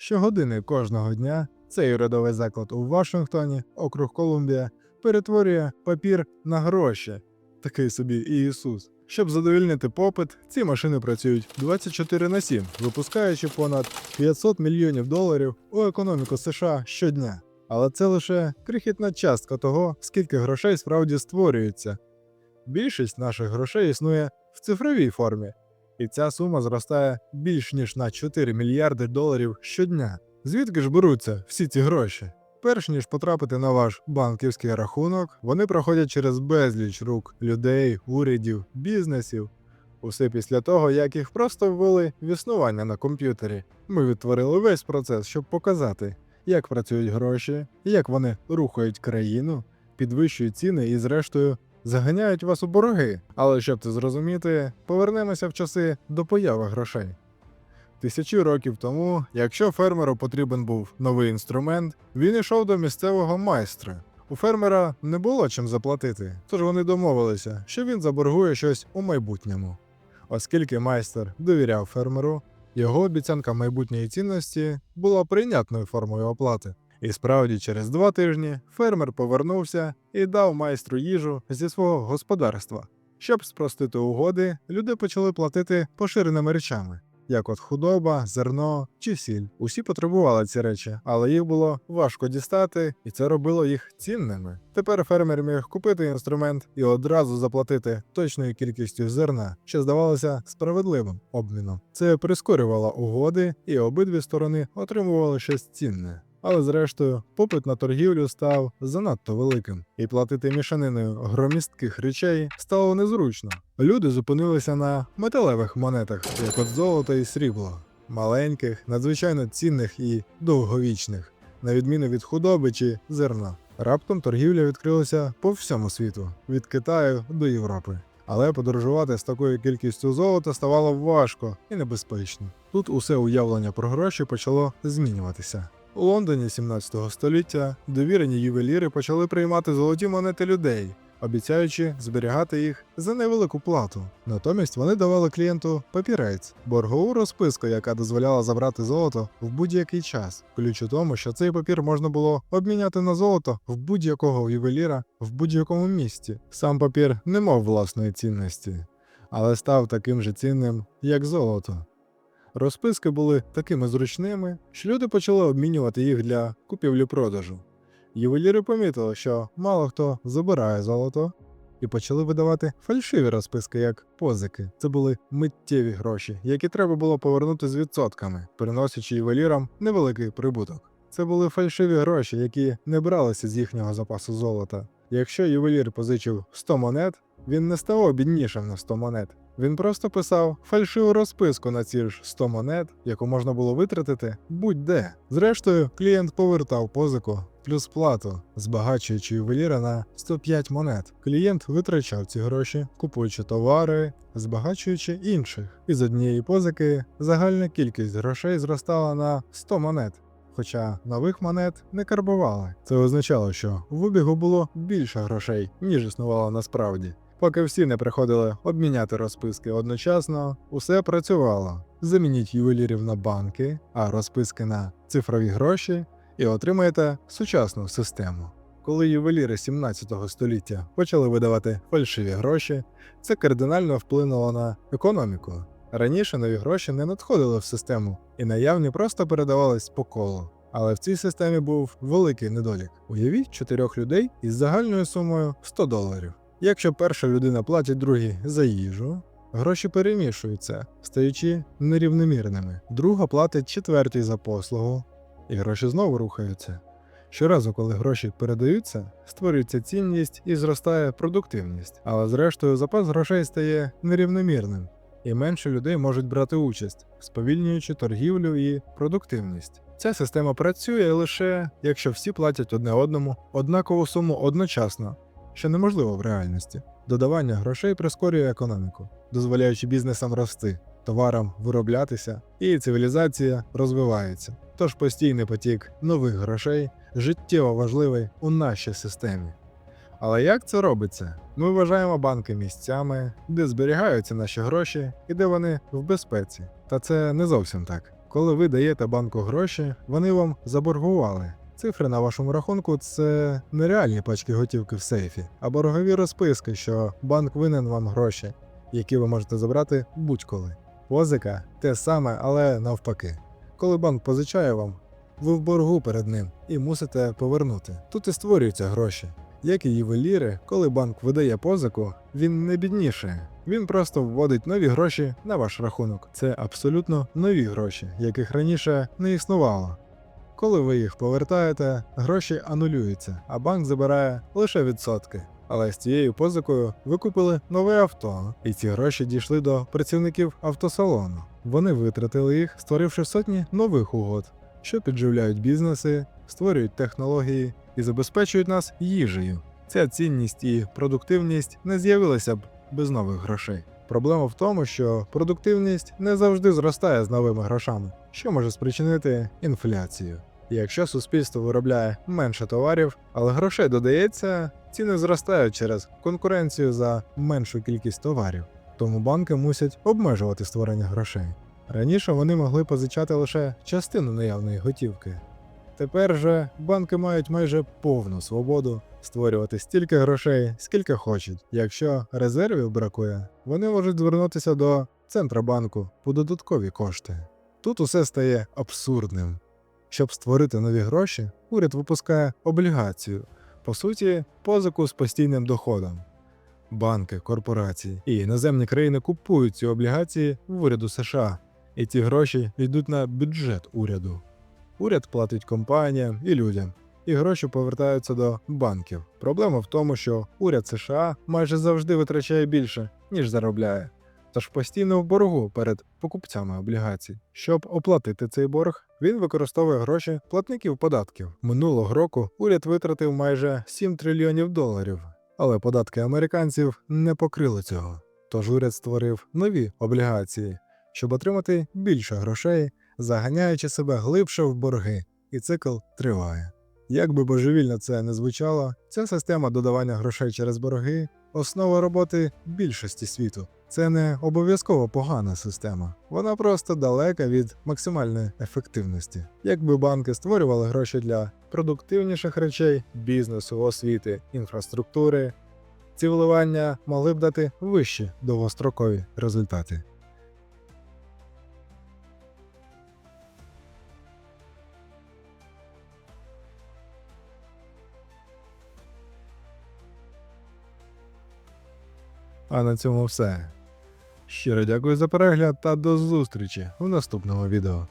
Щогодини кожного дня цей урядовий заклад у Вашингтоні, округ Колумбія, перетворює папір на гроші. Такий собі Ісус. Щоб задовільнити попит, ці машини працюють 24 на 7, випускаючи понад 500 мільйонів доларів у економіку США щодня. Але це лише крихітна частка того, скільки грошей справді створюється. Більшість наших грошей існує в цифровій формі, і ця сума зростає більш ніж на 4 мільярди доларів щодня. Звідки ж беруться всі ці гроші? Перш ніж потрапити на ваш банківський рахунок, вони проходять через безліч рук людей, урядів, бізнесів. Усе після того, як їх просто ввели в існування на комп'ютері. Ми відтворили весь процес, щоб показати, як працюють гроші, як вони рухають країну, підвищують ціни і, зрештою, заганяють вас у борги. Але щоб це зрозуміти, повернемося в часи до появи грошей. Тисячі років тому, якщо фермеру потрібен був новий інструмент, він йшов до місцевого майстра. У фермера не було чим заплатити, тож вони домовилися, що він заборгує щось у майбутньому. Оскільки майстер довіряв фермеру, його обіцянка майбутньої цінності була прийнятною формою оплати. І справді, через два тижні фермер повернувся і дав майстру їжу зі свого господарства. Щоб спростити угоди, люди почали платити поширеними речами, як от худоба, зерно чи сіль. Усі потребували ці речі, але їх було важко дістати, і це робило їх цінними. Тепер фермер міг купити інструмент і одразу заплатити точною кількістю зерна, що здавалося справедливим обміном. Це прискорювало угоди, і обидві сторони отримували щось цінне. Але зрештою, попит на торгівлю став занадто великим, і платити мішаниною громістких речей стало незручно. Люди зупинилися на металевих монетах, як от золото і срібло, маленьких, надзвичайно цінних і довговічних, на відміну від худоби чи зерна. Раптом торгівля відкрилася по всьому світу, від Китаю до Європи. Але подорожувати з такою кількістю золота ставало важко і небезпечно. Тут усе уявлення про гроші почало змінюватися. У Лондоні 17 століття довірені ювеліри почали приймати золоті монети людей, обіцяючи зберігати їх за невелику плату. Натомість вони давали клієнту папірець, боргову розписку, яка дозволяла забрати золото в будь-який час. Ключ у тому, що цей папір можна було обміняти на золото в будь-якого ювеліра в будь-якому місті. Сам папір не мав власної цінності, але став таким же цінним, як золото. Розписки були такими зручними, що люди почали обмінювати їх для купівлі-продажу. Ювеліри помітили, що мало хто забирає золото, і почали видавати фальшиві розписки як позики. Це були миттєві гроші, які треба було повернути з відсотками, приносячи ювелірам невеликий прибуток. Це були фальшиві гроші, які не бралися з їхнього запасу золота. Якщо ювелір позичив 100 монет, він не ставав біднішим на 100 монет. Він просто писав фальшиву розписку на ці ж 100 монет, яку можна було витратити будь-де. Зрештою, клієнт повертав позику плюс плату, збагачуючи ювеліра на 105 монет. Клієнт витрачав ці гроші, купуючи товари, збагачуючи інших. Із однієї позики загальна кількість грошей зростала на 100 монет. Хоча нових монет не карбували. Це означало, що в обігу було більше грошей, ніж існувало насправді. Поки всі не приходили обміняти розписки одночасно, усе працювало. Замініть ювелірів на банки, а розписки на цифрові гроші, і отримаєте сучасну систему. Коли ювеліри 17 століття почали видавати фальшиві гроші, це кардинально вплинуло на економіку. Раніше нові гроші не надходили в систему, і наявні просто передавались по колу. Але в цій системі був великий недолік. Уявіть чотирьох людей із загальною сумою 100 доларів. Якщо перша людина платить другій за їжу, гроші перемішуються, стаючи нерівномірними. Друга платить четвертій за послугу, і гроші знову рухаються. Щоразу, коли гроші передаються, створюється цінність і зростає продуктивність, але зрештою запас грошей стає нерівномірним, і менше людей можуть брати участь, сповільнюючи торгівлю і продуктивність. Ця система працює лише якщо всі платять одне одному однакову суму одночасно, що неможливо в реальності. Додавання грошей прискорює економіку, дозволяючи бізнесам рости, товарам вироблятися, і цивілізація розвивається. Тож постійний потік нових грошей життєво важливий у нашій системі. Але як це робиться? Ми вважаємо банки місцями, де зберігаються наші гроші і де вони в безпеці. Та це не зовсім так. Коли ви даєте банку гроші, вони вам заборгували. Цифри на вашому рахунку це нереальні пачки готівки в сейфі, а боргові розписки, що банк винен вам гроші, які ви можете забрати будь-коли. Позика те саме, але навпаки. Коли банк позичає вам, ви в боргу перед ним і мусите повернути. Тут і створюються гроші. Як і ювеліри, коли банк видає позику, він не бідніше. Він просто вводить нові гроші на ваш рахунок. Це абсолютно нові гроші, яких раніше не існувало. Коли ви їх повертаєте, гроші анулюються, а банк забирає лише відсотки. Але з цією позикою ви купили нове авто, і ці гроші дійшли до працівників автосалону. Вони витратили їх, створивши сотні нових угод, що підживляють бізнеси, створюють технології і забезпечують нас їжею. Ця цінність і продуктивність не з'явилися б без нових грошей. Проблема в тому, що продуктивність не завжди зростає з новими грошами, що може спричинити інфляцію. Якщо суспільство виробляє менше товарів, але грошей додається, ціни зростають через конкуренцію за меншу кількість товарів. Тому банки мусять обмежувати створення грошей. Раніше вони могли позичати лише частину наявної готівки. Тепер же банки мають майже повну свободу створювати стільки грошей, скільки хочуть. Якщо резервів бракує, вони можуть звернутися до Центробанку по додаткові кошти. Тут усе стає абсурдним. Щоб створити нові гроші, уряд випускає облігацію, по суті, позику з постійним доходом. Банки, корпорації і іноземні країни купують ці облігації в уряду США, і ці гроші йдуть на бюджет уряду. Уряд платить компаніям і людям, і гроші повертаються до банків. Проблема в тому, що уряд США майже завжди витрачає більше, ніж заробляє, тож постійно в боргу перед покупцями облігацій. Щоб оплатити цей борг, він використовує гроші платників податків. Минулого року уряд витратив майже 7 трильйонів доларів, але податки американців не покрили цього. Тож уряд створив нові облігації, щоб отримати більше грошей, заганяючи себе глибше в борги, і цикл триває. Як би божевільно це не звучало, ця система додавання грошей через борги основа роботи більшості світу. Це не обов'язково погана система, вона просто далека від максимальної ефективності. Якби банки створювали гроші для продуктивніших речей, бізнесу, освіти, інфраструктури, ці вливання могли б дати вищі довгострокові результати. А на цьому все. Щиро дякую за перегляд та до зустрічі у наступному відео.